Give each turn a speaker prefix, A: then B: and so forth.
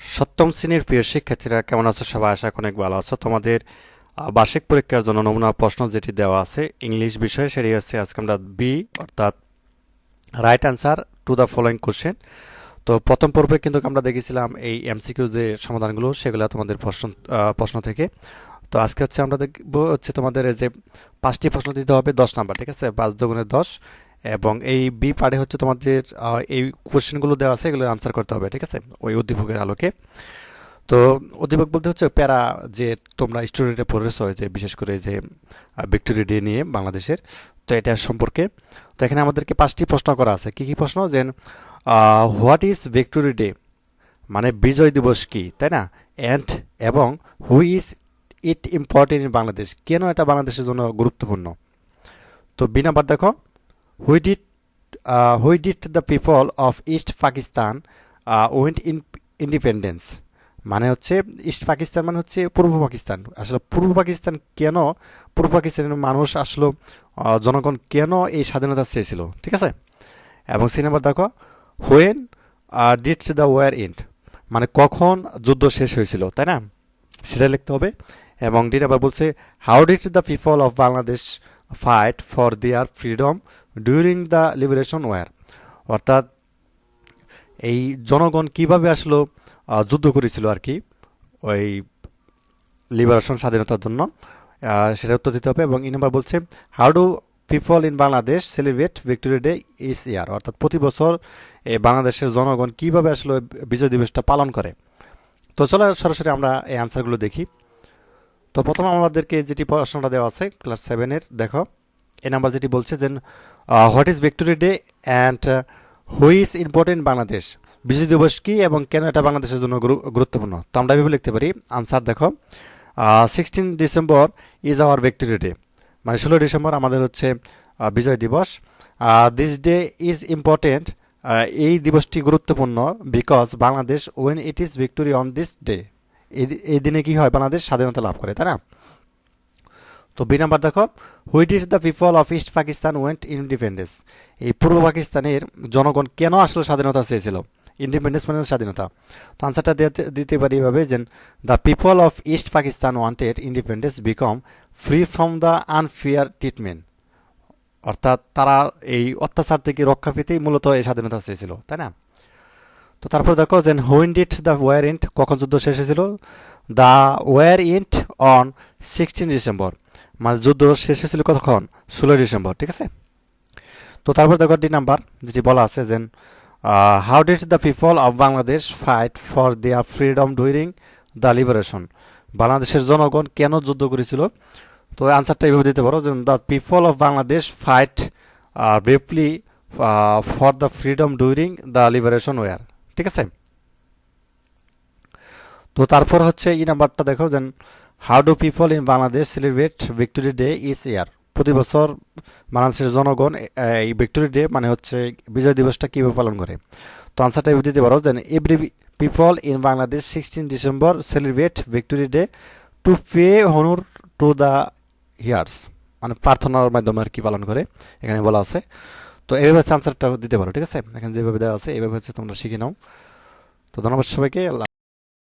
A: সপ্তম শ্রেণির প্রিয় শিক্ষার্থীরা কেমন আছো? সবাই আশা অনেক ভালো আছো। তোমাদের বার্ষিক পরীক্ষার জন্য নমুনা প্রশ্ন যেটি দেওয়া আছে, ইংলিশ বিষয়ে, সেটি হচ্ছে আজকে আমরা বি অর্থাৎ right answer to the following question তো প্রথম পর্বে কিন্তু আমরা দেখেছিলাম এই এমসিকিউ যে সমাধানগুলো, সেগুলো তোমাদের প্রশ্ন প্রশ্ন থেকে। তো আজকে হচ্ছে আমরা দেখব হচ্ছে তোমাদের যে পাঁচটি প্রশ্ন দিতে হবে, দশ নাম্বার, ঠিক আছে? পাঁচ দুগুণের দশ। এবং এই বি পার্টে হচ্ছে তোমাদের এই কোশ্চেনগুলো দেওয়া আছে এগুলো আনসার করতে হবে, ঠিক আছে? ওই উদ্দীপকের আলোকে। তো উদ্দীপক বলতে হচ্ছে প্যারা যে তোমরা স্টুডেন্টে পড়েছো যে বিশেষ করে যে ভিক্টোরি ডে নিয়ে বাংলাদেশের, তো এটা সম্পর্কে। তো এখানে আমাদেরকে পাঁচটি প্রশ্ন করা আছে। কি কি প্রশ্ন? যে হোয়াট ইজ ভিক্টোরি ডে? মানে বিজয় দিবস কি, তাই না? অ্যান্ড এবং who is it important in Bangladesh? কেন এটা বাংলাদেশের জন্য গুরুত্বপূর্ণ? তো বিনা নাম্বার দেখো। Why did why did the people of East Pakistan went in independence মানে হচ্ছে ইস্ট পাকিস্তান মানে হচ্ছে পূর্ব পাকিস্তান আসলে পূর্ব পাকিস্তান কেন, পূর্ব পাকিস্তানের মানুষ আসলো জনগণ কেন এই স্বাধীনতা চেয়েছিল? ঠিক আছে? এবং সিনেমার দেখো when did the war end মানে কখন যুদ্ধ শেষ হয়েছিল, তাই না? সেটা লিখতে হবে। এবং ডিন আবার বলছে how did the people of Bangladesh fight for their freedom during the liberation war অর্থাৎ এই জনগণ কীভাবে আসলো যুদ্ধ করেছিল আর কি, ওই লিবারেশন স্বাধীনতার জন্য সেটা উত্তর দিতে হবে এবং ই নাম্বার বলছে how do people in Bangladesh celebrate victory day each year অর্থাৎ প্রতি বছর বাংলাদেশের জনগণ কীভাবে আসলে, বিজয় দিবসটা পালন করে? তো চলো সরাসরি আমরা এই আনসারগুলো দেখি। তো প্রথম আমাদেরকে যেটি প্রশ্নটা দেওয়া আছে ক্লাস সেভেনের দেখো। এই নাম্বার যেটি বলছে যে what is victory day and why is important Bangladesh বিজয় দিবস কি এবং কেন এটা বাংলাদেশের জন্য গুরুত্বপূর্ণ? তো আমরা এভাবে লিখতে পারি। আনসার দেখো। Sixteen December is our victory day মানে ষোলো ডিসেম্বর আমাদের হচ্ছে বিজয় দিবস। দিস ডে ইজ ইম্পর্টেন্ট এই দিবসটি গুরুত্বপূর্ণ because Bangladesh when it is victory on this day এই দিনে কি হয়? বাংলাদেশ স্বাধীনতা লাভ করে, তাই না? তো বি নাম্বার দেখো why is the people of East Pakistan went independence এই পূর্ব পাকিস্তানের জনগণ কেন আসলে স্বাধীনতা চেয়েছিল? ইন্ডিপেন্ডেন্স মানে স্বাধীনতা। তো আনসারটা দিতে পারি এভাবে যে the people of East Pakistan wanted independence become free from the unfair treatment অর্থাৎ তারা এই অত্যাচার থেকে রক্ষা পেতেই মূলত এই স্বাধীনতা চেয়েছিল, তাই না? তো তারপর দেখো যে when did the war end কখন যুদ্ধ শেষ হয়েছিল? The war ended on sixteen December মানে যুদ্ধ শেষ হয়েছিল কতক্ষণ? ষোলোই ডিসেম্বর, ঠিক আছে? তো তারপর দেখো ডি নাম্বার, যেটি বলা আছে যে how did the people of Bangladesh fight for their freedom during the liberation বাংলাদেশের জনগণ কেন যুদ্ধ করেছিল? তো আনসারটা এইভাবে দিতে পারো যে the people of Bangladesh fight bravely for the freedom during the liberation war ঠিক আছে? তো তারপর হচ্ছে এই নাম্বারটা দেখো যে how do people in Bangladesh celebrate victory day each year প্রতি বছর বাংলাদেশের জনগণ এই ভিক্টোরি ডে মানে হচ্ছে বিজয় দিবসটা কীভাবে পালন করে? তো আনসারটা দিতে পারো যে every people in Bangladesh sixteen December celebrate victory day to pay honour to the heroes মানে প্রার্থনার মাধ্যমে আর কি পালন করে, এখানে বলা আছে। তো এইভাবে হচ্ছে আনসারটা দিতে পারো, ঠিক আছে? এখানে যেভাবে দেওয়া আছে এইভাবে হচ্ছে তোমরা শিখে নাও। তো ধন্যবাদ সবাইকে, আল্লাহ